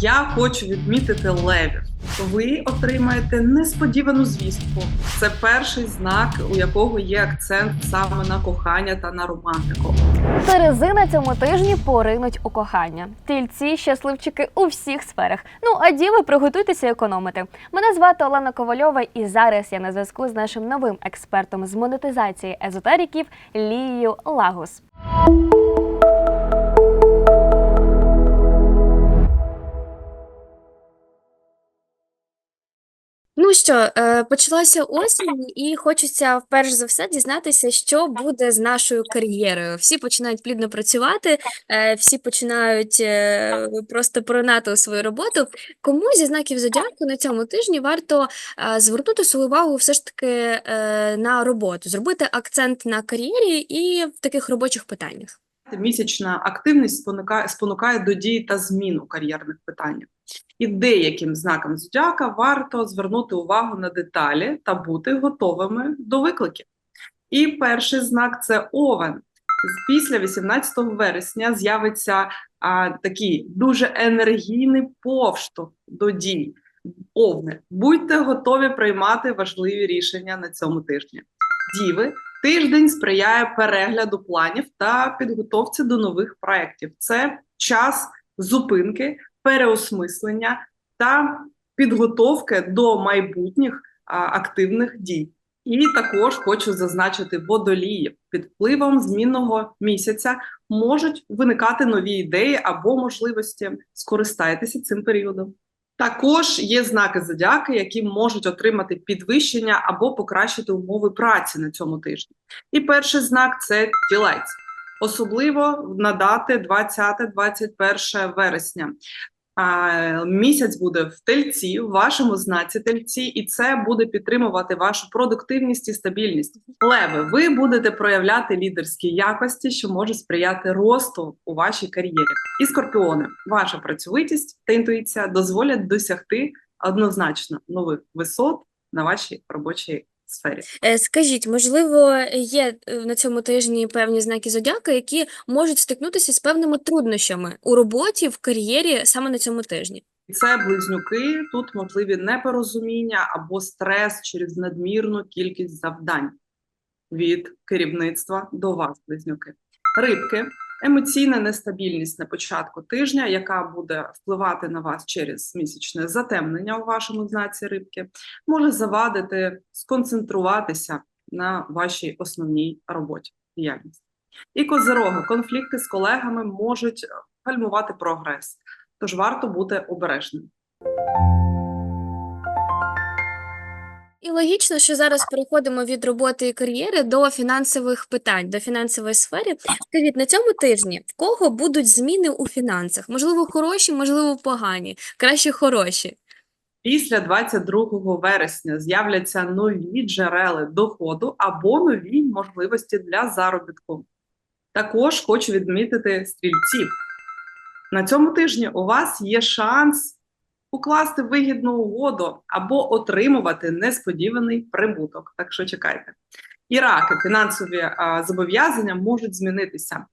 Я хочу відмітити левів. Ви отримаєте несподівану звістку. Це перший знак, у якого є акцент саме на кохання та на романтику. Терези на цьому тижні поринуть у кохання. Тільці щасливчики у всіх сферах. Ну а діви, приготуйтеся економити. Мене звати Олена Ковальова, і зараз я на зв'язку з нашим новим експертом з монетизації езотериків Лією Лагус. Що, е, почалася осінь, і хочеться перш за все дізнатися, що буде з нашою кар'єрою. Всі починають плідно працювати, е, всі починають е, просто поринати свою роботу. Кому зі знаків зодіаку на цьому тижні варто звернути свою увагу все ж таки на роботу, зробити акцент на кар'єрі і в таких робочих питаннях. Місячна активність спонукає, спонукає до дії та змін у кар'єрних питаннях. І деяким знакам зодіака варто звернути увагу на деталі та бути готовими до викликів. І перший знак це овен. Після 18 вересня з'явиться а, такий дуже енергійний повштовх до дій. Овни, будьте готові приймати важливі рішення на цьому тижні. Діви, тиждень сприяє перегляду планів та підготовці до нових проєктів. Це час зупинки, переосмислення та підготовки до майбутніх активних дій. І також хочу зазначити водолії під впливом змінного місяця можуть виникати нові ідеї або можливості. Скористайтеся цим періодом. Також є знаки зодіаки, які можуть отримати підвищення або покращити умови праці на цьому тижні. І перший знак це тілець, особливо на дати 20-21 вересня. Місяць буде в тельці, в вашому знаці тельці, і це буде підтримувати вашу продуктивність і стабільність. Леви, ви будете проявляти лідерські якості, що може сприяти росту у вашій кар'єрі. І скорпіони, ваша працьовитість та інтуїція дозволять досягти однозначно нових висот на вашій робочій сфері. Е, Скажіть, можливо, є е, на цьому тижні певні знаки зодіака, які можуть стикнутися з певними труднощами у роботі, в кар'єрі саме на цьому тижні? Це близнюки. Тут можливі непорозуміння або стрес через надмірну кількість завдань від керівництва до вас, близнюки. Рибки, емоційна нестабільність на початку тижня, яка буде впливати на вас через місячне затемнення у вашому знаці рибки, може завадити сконцентруватися на вашій основній роботі діяльності. І козироги, конфлікти з колегами можуть гальмувати прогрес. Тож варто бути обережним. І логічно, що зараз переходимо від роботи і кар'єри до фінансових питань, до фінансової сфери. Скажіть, на цьому тижні в кого будуть зміни у фінансах? Можливо, хороші, можливо, погані, краще хороші. Після 22 вересня з'являться нові джерела доходу або нові можливості для заробітку. Також хочу відмітити стрільців. На цьому тижні у вас є шанс укласти вигідну угоду або отримувати несподіваний прибуток. Так що чекайте. І раки, фінансові зобов'язання можуть змінитися,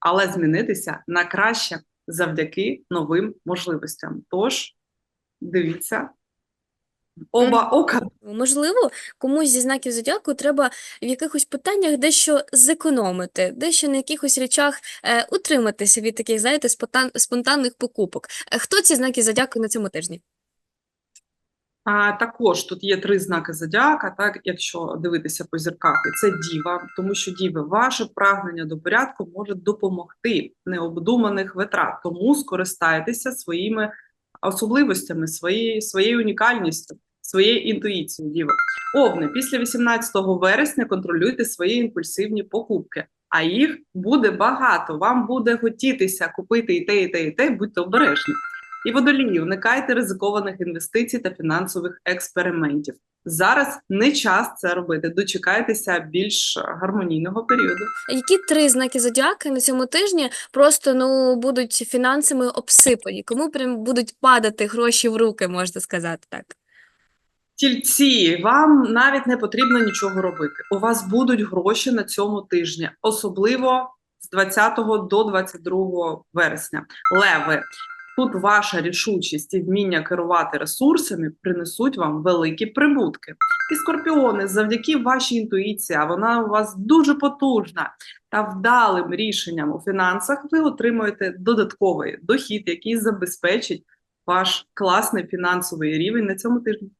але змінитися на краще завдяки новим можливостям. Тож дивіться оба ока. Можливо, комусь зі знаків зодіаку треба в якихось питаннях дещо зекономити, дещо на якихось речах е, утриматися від таких, знаєте, спонтан, спонтанних покупок. Е, Хто ці знаки зодіаку на цьому тижні? А також тут є три знаки зодіака, так якщо дивитися по зірках, і це діва, тому що діви, ваше прагнення до порядку може допомогти необдуманих витрат. Тому скористайтеся своїми особливостями, своєю своєю унікальністю, своєю інтуїцією. Діва. Овни, після 18 вересня контролюйте свої імпульсивні покупки. А їх буде багато. Вам буде хотітися купити і те, і те, і те. Будьте обережні. І водолії, уникайте ризикованих інвестицій та фінансових експериментів. Зараз не час це робити. Дочекайтеся більш гармонійного періоду. Які три знаки зодіаки на цьому тижні просто ну будуть фінансами обсипані? Кому прям будуть падати гроші в руки, можна сказати так? Тільці, вам навіть не потрібно нічого робити. У вас будуть гроші на цьому тижні, особливо з 20 до 22 вересня. Леви, Тут ваша рішучість і вміння керувати ресурсами принесуть вам великі прибутки. І скорпіони, завдяки вашій інтуїції, а вона у вас дуже потужна та вдалим рішенням у фінансах, ви отримуєте додатковий дохід, який забезпечить ваш класний фінансовий рівень на цьому тижні.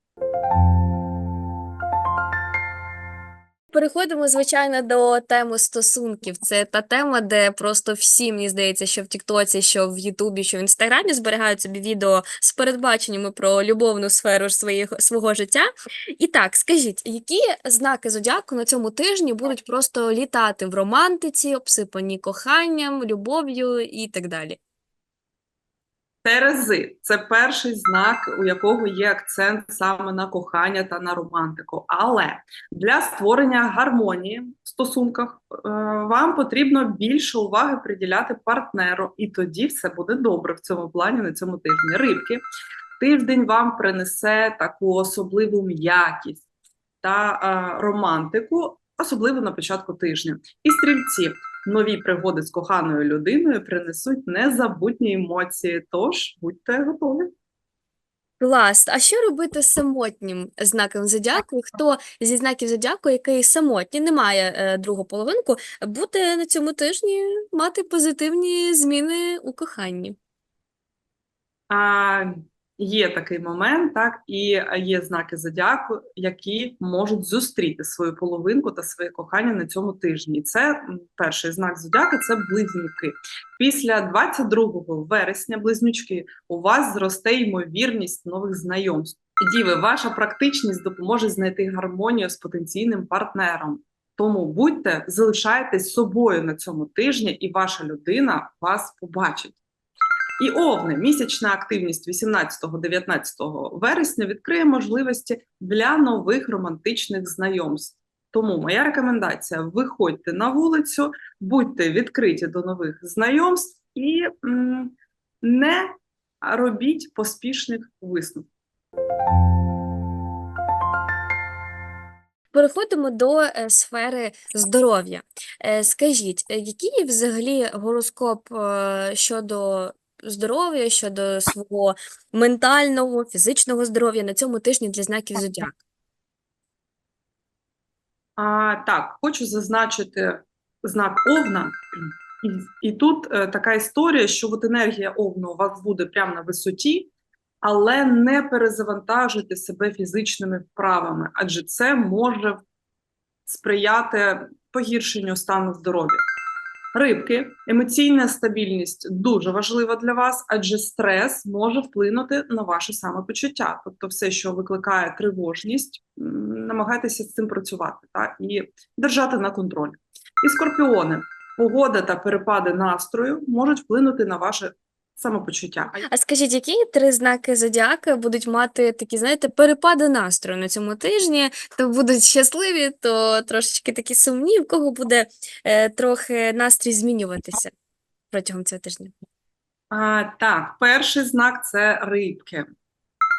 Переходимо, звичайно, до теми стосунків. Це та тема, де просто всі, мені здається, що в Тіктоці, що в Ютубі, що в Інстаграмі зберігають собі відео з передбаченнями про любовну сферу своїх, свого життя. І так, скажіть, які знаки зодіаку на цьому тижні будуть просто літати в романтиці, обсипані коханням, любов'ю і так далі? Терези це перший знак, у якого є акцент саме на кохання та на романтику. Але для створення гармонії в стосунках е, вам потрібно більше уваги приділяти партнеру, і тоді все буде добре в цьому плані на цьому тижні. Рибки тиждень вам принесе таку особливу м'якість та е, романтику, особливо на початку тижня. І стрільці нові пригоди з коханою людиною принесуть незабутні емоції. Тож будьте готові. Клас. А що робити з самотнім знаком зодіаку? Хто зі знаків зодіаку, який самотній, не має е, другу половинку, буде на цьому тижні мати позитивні зміни у коханні? А, є такий момент, так, і є знаки зодіаку, які можуть зустріти свою половинку та своє кохання на цьому тижні. Це перший знак зодіака це близнюки. Після 22 вересня близнючки у вас зросте ймовірність нових знайомств. Діви, ваша практичність допоможе знайти гармонію з потенційним партнером. Тому будьте, залишайтесь собою на цьому тижні, і ваша людина вас побачить. І овни, місячна активність 18-19 вересня відкриє можливості для нових романтичних знайомств. Тому моя рекомендація: виходьте на вулицю, будьте відкриті до нових знайомств і м, не робіть поспішних висновків. Переходимо до е, сфери здоров'я. Е, Скажіть, е, який взагалі гороскоп щодо здоров'я, щодо свого ментального, фізичного здоров'я на цьому тижні для знаків зодіаку? А, так, хочу зазначити знак Овна. І, і тут е, така історія, що от енергія Овну у вас буде прямо на висоті, але не перезавантажуйте себе фізичними вправами, адже це може сприяти погіршенню стану здоров'я. Рибки, емоційна стабільність дуже важлива для вас, адже стрес може вплинути на ваше самопочуття. Тобто, все, що викликає тривожність, намагайтеся з цим працювати та, і держати на контролі. І скорпіони, погода та перепади настрою можуть вплинути на ваше самопочуття. А скажіть, які три знаки зодіака будуть мати такі, знаєте, перепади настрою на цьому тижні? То будуть щасливі, то трошечки такі сумні, в кого буде е, трохи настрій змінюватися протягом цього тижня? А, так, перший знак це рибки.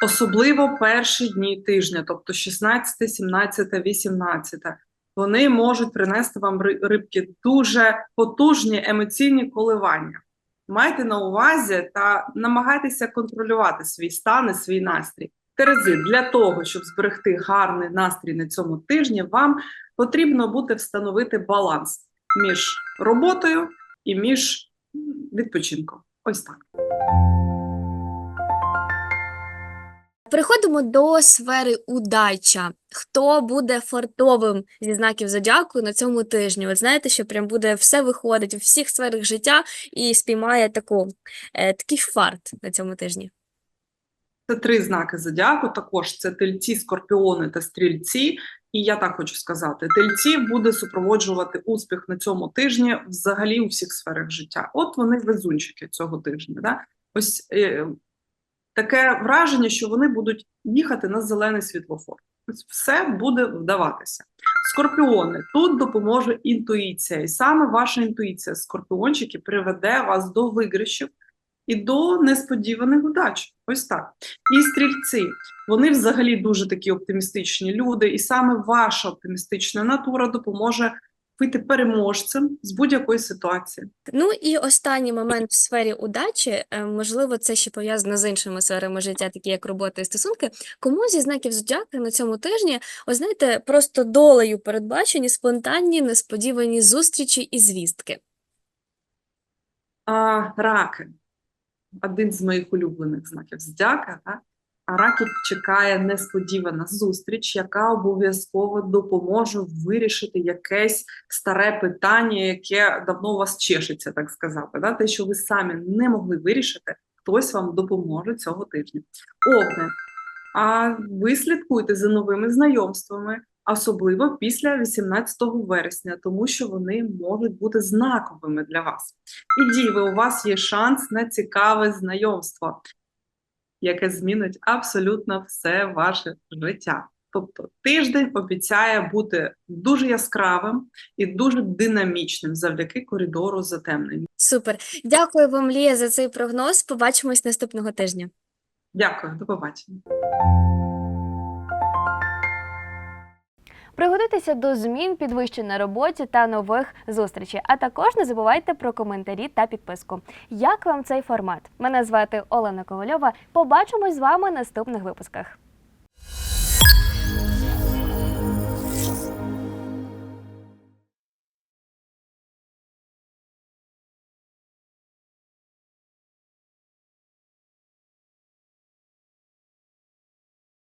Особливо перші дні тижня, тобто 16, 17, 18. Вони можуть принести вам рибки дуже потужні емоційні коливання. Майте на увазі та намагайтеся контролювати свій стан і свій настрій. Терези, для того, щоб зберегти гарний настрій на цьому тижні, вам потрібно буде встановити баланс між роботою і між відпочинком. Ось так. Переходимо до сфери удача. Хто буде фартовим зі знаків зодіаку на цьому тижні? От знаєте, що прям буде все виходить у всіх сферах життя і спіймає таку, е, такий фарт на цьому тижні. Це три знаки зодіаку. Також це тельці, скорпіони та стрільці. І я так хочу сказати: тельці буде супроводжувати успіх на цьому тижні взагалі у всіх сферах життя. От вони везунчики цього тижня. Да? Ось е, таке враження, що вони будуть їхати на зелений світлофор. Все буде вдаватися. Скорпіони тут допоможе інтуїція, і саме ваша інтуїція, скорпіончики, приведе вас до виграшів і до несподіваних удач. Ось так. І стрільці, вони взагалі дуже такі оптимістичні люди, і саме ваша оптимістична натура допоможе вийти переможцем з будь-якої ситуації. Ну і останній момент в сфері удачі, е, можливо, це ще пов'язано з іншими сферами життя, такі як робота і стосунки. Кому зі знаків зодіака на цьому тижні, ось знаєте, просто долею передбачені спонтанні, несподівані зустрічі і звістки. А, раки. Один з моїх улюблених знаків зодіака. Да? Раків чекає несподівана зустріч, яка обов'язково допоможе вирішити якесь старе питання, яке давно у вас чешеться, так сказати. Да? Те, що ви самі не могли вирішити, хтось вам допоможе цього тижня. Овни. А ви слідкуйте за новими знайомствами, особливо після 18 вересня, тому що вони можуть бути знаковими для вас. І діви, у вас є шанс на цікаве знайомство, яке змінить абсолютно все ваше життя. Тобто тиждень обіцяє бути дуже яскравим і дуже динамічним завдяки коридору затемнень. Супер. Дякую вам, Лія, за цей прогноз. Побачимось наступного тижня. Дякую, до побачення. Приготуйтеся до змін, підвищень на роботі та нових зустрічей. А також не забувайте про коментарі та підписку. Як вам цей формат? Мене звати Олена Ковальова. Побачимось з вами наступних випусках.